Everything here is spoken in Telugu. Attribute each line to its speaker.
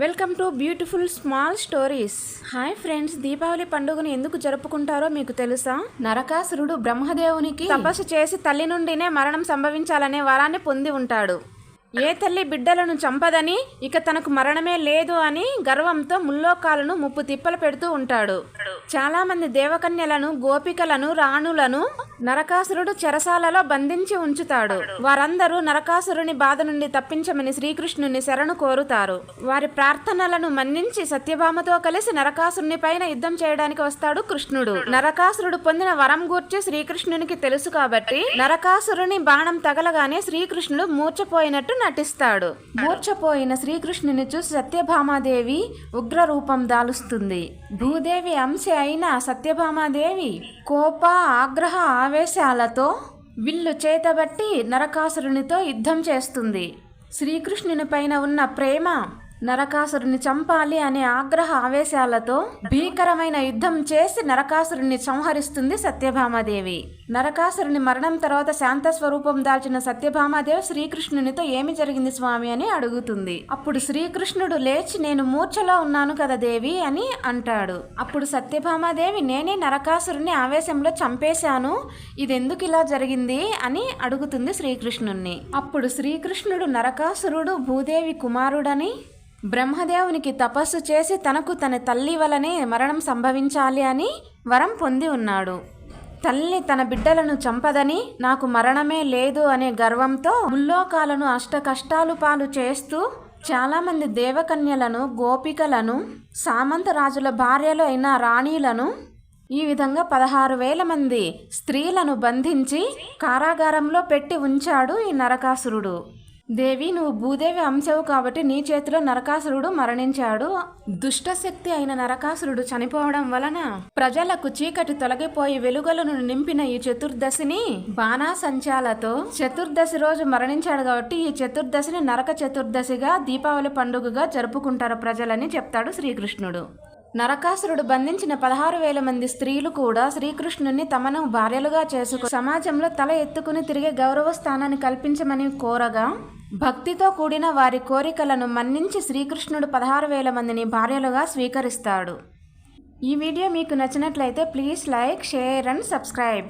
Speaker 1: Welcome to beautiful small stories. Hi friends Deepavali పండుగను ఎందుకు జరుపుకుంటారో మీకు తెలుసా? నరకాసురుడు బ్రహ్మదేవునికి తపస్సు చేసి తల్లి నుండినే మరణం సంభవించాలనే వరాన్ని పొంది ఉంటాడు. ఏ తల్లి బిడ్డలను చంపదని ఇక తనకు మరణమే లేదు అని గర్వంతో ముల్లోకాలను ముప్పు తిప్పలు పెడుతూ ఉంటాడు. చాలా మంది దేవకన్యలను గోపికలను రాణులను నరకాసురుడు చెరసాలలో బంధించి ఉంచుతాడు. వారందరూ నరకాసురుని బాధ నుండి తప్పించమని శ్రీకృష్ణుని శరణు కోరుతారు. వారి ప్రార్థనలను మన్నించి సత్యభామతో కలిసి నరకాసురుని పైన యుద్ధం చేయడానికి వస్తాడు కృష్ణుడు. నరకాసురుడు పొందిన వరం గూర్చి శ్రీకృష్ణునికి తెలుసు కాబట్టి నరకాసురుని బాణం తగలగానే శ్రీకృష్ణుడు మూర్చపోయినట్టు నటిస్తాడు. మూర్చపోయిన శ్రీకృష్ణుని చూసి సత్యభామాదేవి ఉగ్ర రూపం దాలుస్తుంది. భూదేవి అంశ అయిన సత్యభామాదేవి కోప ఆగ్రహ ఆవేశాలతో విల్లు చేతబట్టి నరకాసురునితో యుద్ధం చేస్తుంది. శ్రీకృష్ణుని పైన ఉన్న ప్రేమ నరకాసురుని చంపాలి అనే ఆగ్రహ ఆవేశాలతో భీకరమైన యుద్ధం చేసి నరకాసురుని సంహరిస్తుంది సత్యభామాదేవి. నరకాసురుని మరణం తర్వాత శాంత స్వరూపం దాల్చిన సత్యభామాదేవి శ్రీకృష్ణునితో ఏమి జరిగింది స్వామి అని అడుగుతుంది. అప్పుడు శ్రీకృష్ణుడు లేచి నేను మూర్ఛలో ఉన్నాను కదా దేవి అని అంటాడు. అప్పుడు సత్యభామాదేవి నేనే నరకాసురుని ఆవేశంలో చంపేశాను. ఇదెందుకు ఇలా జరిగింది అని అడుగుతుంది శ్రీకృష్ణుణ్ణి. అప్పుడు శ్రీకృష్ణుడు నరకాసురుడు భూదేవి కుమారుడని బ్రహ్మదేవునికి తపస్సు చేసి తనకు తన తల్లి వలనే మరణం సంభవించాలి అని వరం పొంది ఉన్నాడు. తల్లి తన బిడ్డలను చంపదని నాకు మరణమే లేదు అనే గర్వంతో ముల్లోకాలను అష్ట కష్టాలు పాలు చేస్తూ చాలామంది దేవకన్యలను గోపికలను సామంత రాజుల భార్యలు అయిన రాణీలను ఈ విధంగా పదహారు వేల మంది స్త్రీలను బంధించి కారాగారంలో పెట్టి ఉంచాడు ఈ నరకాసురుడు. దేవి నువ్వు భూదేవి అంశవు కాబట్టి నీ చేతిలో నరకాసురుడు మరణించాడు. దుష్టశక్తి అయిన నరకాసురుడు చనిపోవడం వలన ప్రజలకు చీకటి తొలగిపోయి వెలుగులను నింపిన ఈ చతుర్దశిని బాణాసంచాలతో చతుర్దశి రోజు మరణించాడు కాబట్టి ఈ చతుర్దశిని నరక చతుర్దశిగా దీపావళి పండుగగా జరుపుకుంటారు ప్రజలని చెప్తాడు శ్రీకృష్ణుడు. నరకాసురుడు బంధించిన పదహారు వేల మంది స్త్రీలు కూడా శ్రీకృష్ణుని తమను భార్యలుగా చేసుకు సమాజంలో తల ఎత్తుకుని తిరిగే గౌరవ స్థానాన్ని కల్పించమని కోరగా భక్తితో కూడిన వారి కోరికలను మన్నించి శ్రీకృష్ణుడు పదహారు వేల మందిని భార్యలుగా స్వీకరిస్తాడు. ఈ వీడియో మీకు నచ్చినట్లయితే please like share and subscribe.